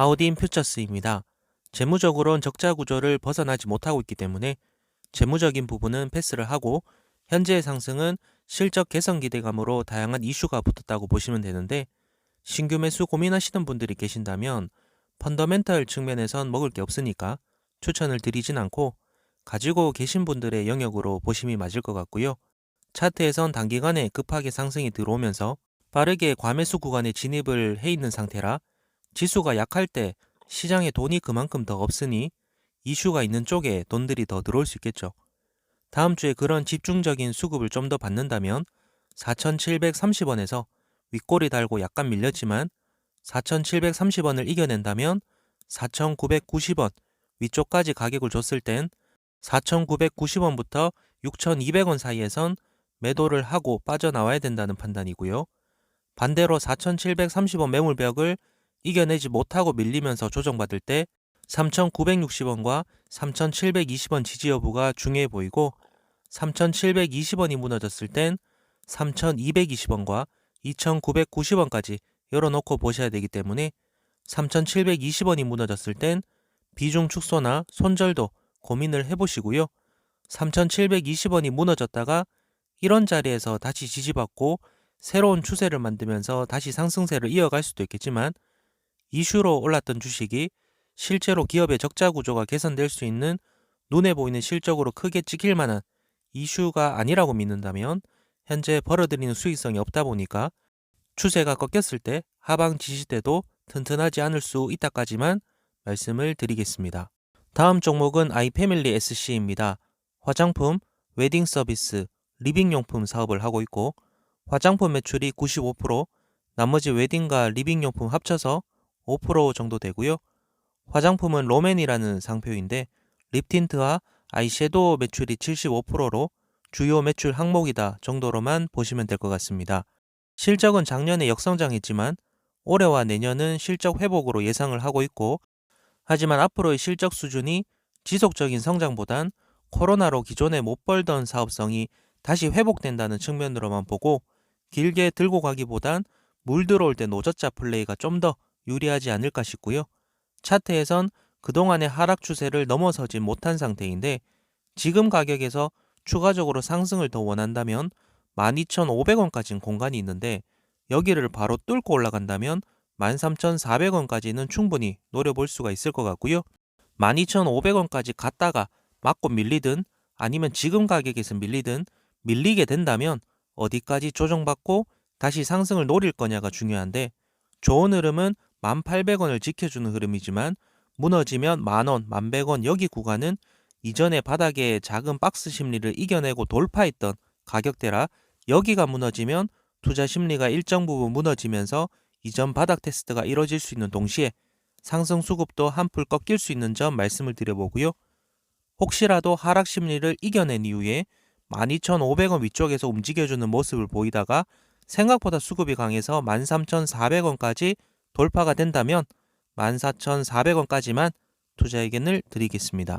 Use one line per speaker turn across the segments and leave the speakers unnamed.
아우디인 퓨처스입니다. 재무적으로는 적자 구조를 벗어나지 못하고 있기 때문에 재무적인 부분은 패스를 하고 현재의 상승은 실적 개선 기대감으로 다양한 이슈가 붙었다고 보시면 되는데 신규 매수 고민하시는 분들이 계신다면 펀더멘털 측면에선 먹을 게 없으니까 추천을 드리진 않고 가지고 계신 분들의 영역으로 보심이 맞을 것 같고요. 차트에선 단기간에 급하게 상승이 들어오면서 빠르게 과매수 구간에 진입을 해 있는 상태라 지수가 약할 때 시장에 돈이 그만큼 더 없으니 이슈가 있는 쪽에 돈들이 더 들어올 수 있겠죠. 다음 주에 그런 집중적인 수급을 좀 더 받는다면 4,730원에서 윗꼬리 달고 약간 밀렸지만 4,730원을 이겨낸다면 4,990원 위쪽까지 가격을 줬을 땐 4,990원부터 6,200원 사이에선 매도를 하고 빠져나와야 된다는 판단이고요. 반대로 4,730원 매물벽을 이겨내지 못하고 밀리면서 조정받을 때 3,960원과 3,720원 지지 여부가 중요해 보이고 3,720원이 무너졌을 땐 3,220원과 2,990원까지 열어놓고 보셔야 되기 때문에 3,720원이 무너졌을 땐 비중 축소나 손절도 고민을 해보시고요. 3,720원이 무너졌다가 이런 자리에서 다시 지지받고 새로운 추세를 만들면서 다시 상승세를 이어갈 수도 있겠지만 이슈로 올랐던 주식이 실제로 기업의 적자 구조가 개선될 수 있는 눈에 보이는 실적으로 크게 찍힐 만한 이슈가 아니라고 믿는다면 현재 벌어들이는 수익성이 없다 보니까 추세가 꺾였을 때 하방 지시 때도 튼튼하지 않을 수 있다까지만 말씀을 드리겠습니다. 다음 종목은 아이패밀리 SC입니다. 화장품, 웨딩 서비스, 리빙용품 사업을 하고 있고 화장품 매출이 95%, 나머지 웨딩과 리빙용품 합쳐서 5% 정도 되고요. 화장품은 로맨이라는 상표인데 립틴트와 아이섀도우 매출이 75%로 주요 매출 항목이다 정도로만 보시면 될 것 같습니다. 실적은 작년에 역성장했지만 올해와 내년은 실적 회복으로 예상을 하고 있고 하지만 앞으로의 실적 수준이 지속적인 성장보단 코로나로 기존에 못 벌던 사업성이 다시 회복된다는 측면으로만 보고 길게 들고 가기보단 물 들어올 때 노젓자 플레이가 좀 더 유리하지 않을까 싶고요. 차트에선 그동안의 하락 추세를 넘어서지 못한 상태인데 지금 가격에서 추가적으로 상승을 더 원한다면 12,500원까지는 공간이 있는데 여기를 바로 뚫고 올라간다면 13,400원까지는 충분히 노려볼 수가 있을 것 같고요. 12,500원까지 갔다가 맞고 밀리든 아니면 지금 가격에서 밀리든 밀리게 된다면 어디까지 조정받고 다시 상승을 노릴 거냐가 중요한데 좋은 흐름은 1,800원을 지켜주는 흐름이지만 무너지면 만원, 1,100원 여기 구간은 이전에 바닥에 작은 박스 심리를 이겨내고 돌파했던 가격대라 여기가 무너지면 투자 심리가 일정 부분 무너지면서 이전 바닥 테스트가 이뤄질 수 있는 동시에 상승 수급도 한풀 꺾일 수 있는 점 말씀을 드려보고요. 혹시라도 하락 심리를 이겨낸 이후에 12,500원 위쪽에서 움직여주는 모습을 보이다가 생각보다 수급이 강해서 13,400원까지 돌파가 된다면 14,400원까지만 투자 의견을 드리겠습니다.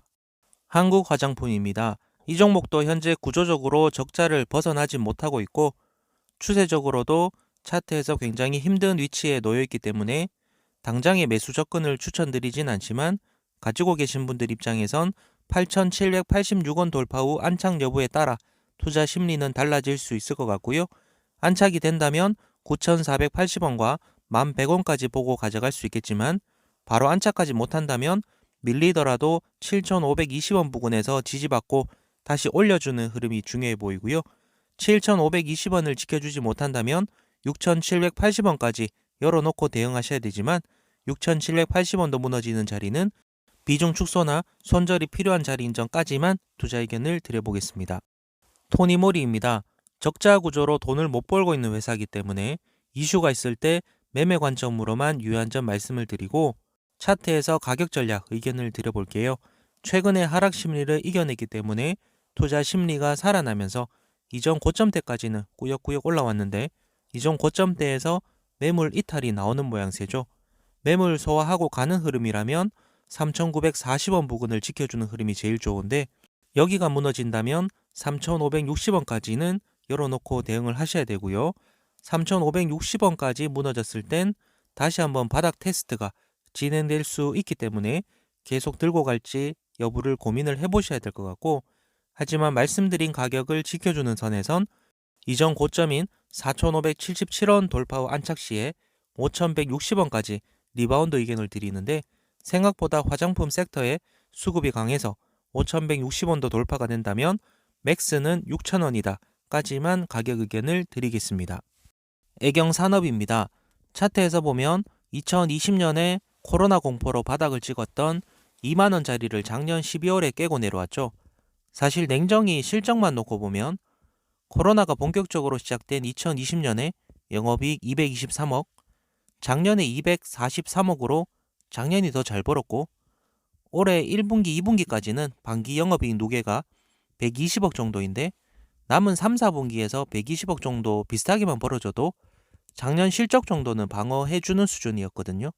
한국 화장품입니다. 이 종목도 현재 구조적으로 적자를 벗어나지 못하고 있고 추세적으로도 차트에서 굉장히 힘든 위치에 놓여 있기 때문에 당장의 매수 접근을 추천드리진 않지만 가지고 계신 분들 입장에선 8,786원 돌파 후 안착 여부에 따라 투자 심리는 달라질 수 있을 것 같고요. 안착이 된다면 9,480원과 1,100원까지 보고 가져갈 수 있겠지만 바로 안착하지 못한다면 밀리더라도 7,520원 부근에서 지지받고 다시 올려주는 흐름이 중요해 보이고요. 7,520원을 지켜주지 못한다면 6,780원까지 열어놓고 대응하셔야 되지만 6,780원도 무너지는 자리는 비중 축소나 손절이 필요한 자리인 점까지만 투자 의견을 드려보겠습니다. 토니 모리입니다. 적자 구조로 돈을 못 벌고 있는 회사이기 때문에 이슈가 있을 때 매매 관점으로만 유효한 점 말씀을 드리고 차트에서 가격 전략 의견을 드려볼게요. 최근에 하락 심리를 이겨냈기 때문에 투자 심리가 살아나면서 이전 고점대까지는 꾸역꾸역 올라왔는데 이전 고점대에서 매물 이탈이 나오는 모양새죠. 매물 소화하고 가는 흐름이라면 3,940원 부근을 지켜주는 흐름이 제일 좋은데 여기가 무너진다면 3,560원까지는 열어놓고 대응을 하셔야 되고요. 3,560원까지 무너졌을 땐 다시 한번 바닥 테스트가 진행될 수 있기 때문에 계속 들고 갈지 여부를 고민을 해보셔야 될 것 같고 하지만 말씀드린 가격을 지켜주는 선에선 이전 고점인 4,577원 돌파 후 안착 시에 5,160원까지 리바운드 의견을 드리는데 생각보다 화장품 섹터에 수급이 강해서 5,160원도 돌파가 된다면 맥스는 6,000원이다 까지만 가격 의견을 드리겠습니다. 애경 산업입니다. 차트에서 보면 2020년에 코로나 공포로 바닥을 찍었던 2만원짜리를 작년 12월에 깨고 내려왔죠. 사실 냉정히 실적만 놓고 보면 코로나가 본격적으로 시작된 2020년에 영업이익 223억, 작년에 243억으로 작년이 더 잘 벌었고 올해 1분기, 2분기까지는 반기 영업이익 누계가 120억 정도인데 남은 3, 4분기에서 120억 정도 비슷하게만 벌어져도 작년 실적 정도는 방어해주는 수준이었거든요.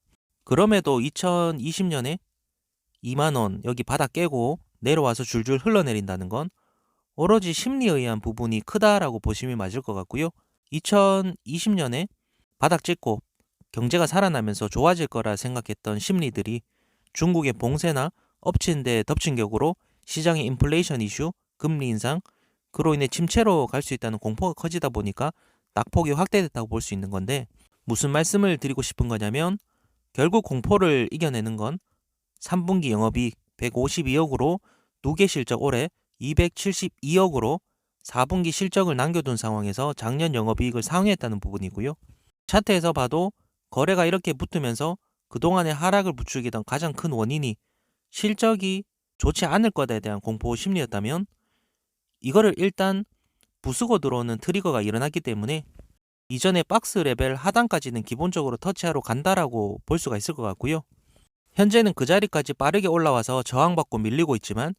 그럼에도 2020년에 2만원 여기 바닥 깨고 내려와서 줄줄 흘러내린다는 건 오로지 심리에 의한 부분이 크다라고 보시면 맞을 것 같고요. 2020년에 바닥 찍고 경제가 살아나면서 좋아질 거라 생각했던 심리들이 중국의 봉쇄나 엎친 데 덮친 격으로 시장의 인플레이션 이슈, 금리 인상, 그로 인해 침체로 갈 수 있다는 공포가 커지다 보니까 낙폭이 확대됐다고 볼 수 있는 건데 무슨 말씀을 드리고 싶은 거냐면 결국 공포를 이겨내는 건 3분기 영업이익 152억으로 누계 실적 올해 272억으로 4분기 실적을 남겨둔 상황에서 작년 영업이익을 상회했다는 부분이고요. 차트에서 봐도 거래가 이렇게 붙으면서 그동안의 하락을 부추기던 가장 큰 원인이 실적이 좋지 않을 거다에 대한 공포 심리였다면 이거를 일단 부수고 들어오는 트리거가 일어났기 때문에 이전의 박스 레벨 하단까지는 기본적으로 터치하러 간다라고 볼 수가 있을 것 같고요. 현재는 그 자리까지 빠르게 올라와서 저항받고 밀리고 있지만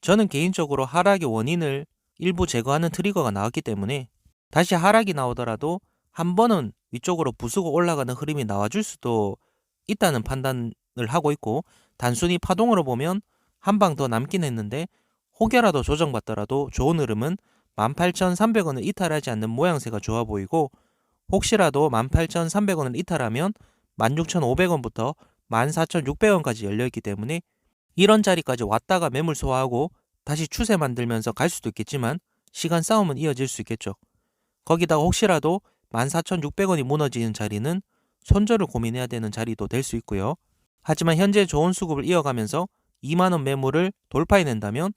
저는 개인적으로 하락의 원인을 일부 제거하는 트리거가 나왔기 때문에 다시 하락이 나오더라도 한 번은 위쪽으로 부수고 올라가는 흐름이 나와줄 수도 있다는 판단을 하고 있고 단순히 파동으로 보면 한 방 더 남긴 했는데 혹여라도 조정받더라도 좋은 흐름은 18,300원을 이탈하지 않는 모양새가 좋아 보이고 혹시라도 18,300원을 이탈하면 16,500원부터 14,600원까지 열려있기 때문에 이런 자리까지 왔다가 매물 소화하고 다시 추세 만들면서 갈 수도 있겠지만 시간 싸움은 이어질 수 있겠죠. 거기다가 혹시라도 14,600원이 무너지는 자리는 손절을 고민해야 되는 자리도 될 수 있고요. 하지만 현재 좋은 수급을 이어가면서 2만원 매물을 돌파해낸다면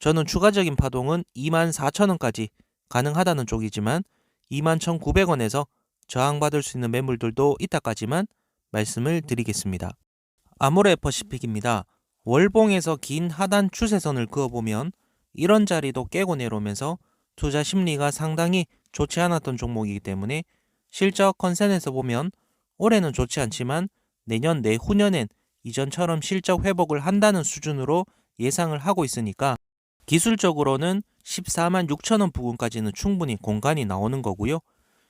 저는 추가적인 파동은 24,000원까지 가능하다는 쪽이지만 21,900원에서 저항받을 수 있는 매물들도 있다까지만 말씀을 드리겠습니다. 아모레 퍼시픽입니다. 월봉에서 긴 하단 추세선을 그어보면 이런 자리도 깨고 내려오면서 투자 심리가 상당히 좋지 않았던 종목이기 때문에 실적 컨센에서 보면 올해는 좋지 않지만 내년 내후년엔 이전처럼 실적 회복을 한다는 수준으로 예상을 하고 있으니까 기술적으로는 14만 6천원 부근까지는 충분히 공간이 나오는 거고요.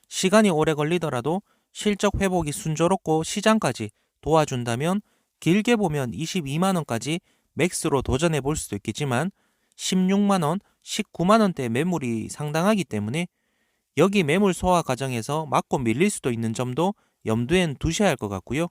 시간이 오래 걸리더라도 실적 회복이 순조롭고 시장까지 도와준다면 길게 보면 22만원까지 맥스로 도전해 볼 수도 있겠지만 16만원, 19만원대 매물이 상당하기 때문에 여기 매물 소화 과정에서 맞고 밀릴 수도 있는 점도 염두엔 두셔야 할 것 같고요.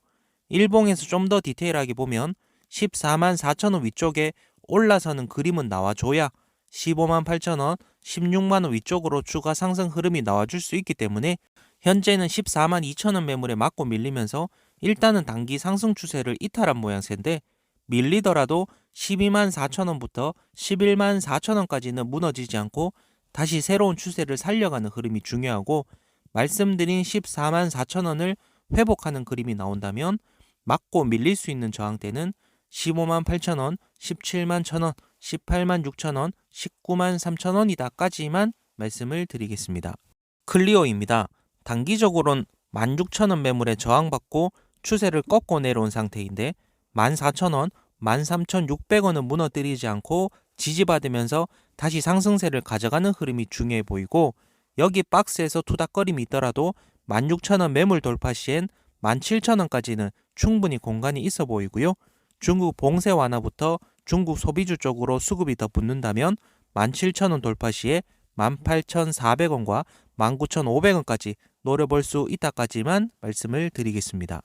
일봉에서 좀 더 디테일하게 보면 14만 4천원 위쪽에 올라서는 그림은 나와줘야 15만 8천 원, 16만 원 위쪽으로 추가 상승 흐름이 나와줄 수 있기 때문에 현재는 14만 2천 원 매물에 맞고 밀리면서 일단은 단기 상승 추세를 이탈한 모양새인데 밀리더라도 12만 4천 원부터 11만 4천 원까지는 무너지지 않고 다시 새로운 추세를 살려가는 흐름이 중요하고 말씀드린 14만 4천 원을 회복하는 그림이 나온다면 맞고 밀릴 수 있는 저항대는 15만 8천 원, 17만 1천원, 18만 6천원, 19만 3천원이다까지만 말씀을 드리겠습니다. 클리오입니다. 단기적으론 16,000원 매물에 저항받고 추세를 꺾고 내려온 상태인데 14,000원, 13,600원은 무너뜨리지 않고 지지받으면서 다시 상승세를 가져가는 흐름이 중요해 보이고 여기 박스에서 투닥거림이 있더라도 16,000원 매물 돌파 시엔 17,000원까지는 충분히 공간이 있어 보이고요. 중국 봉쇄 완화부터 중국 소비주 쪽으로 수급이 더 붙는다면 17,000원 돌파 시에 18,400원과 19,500원까지 노려볼 수 있다까지만 말씀을 드리겠습니다.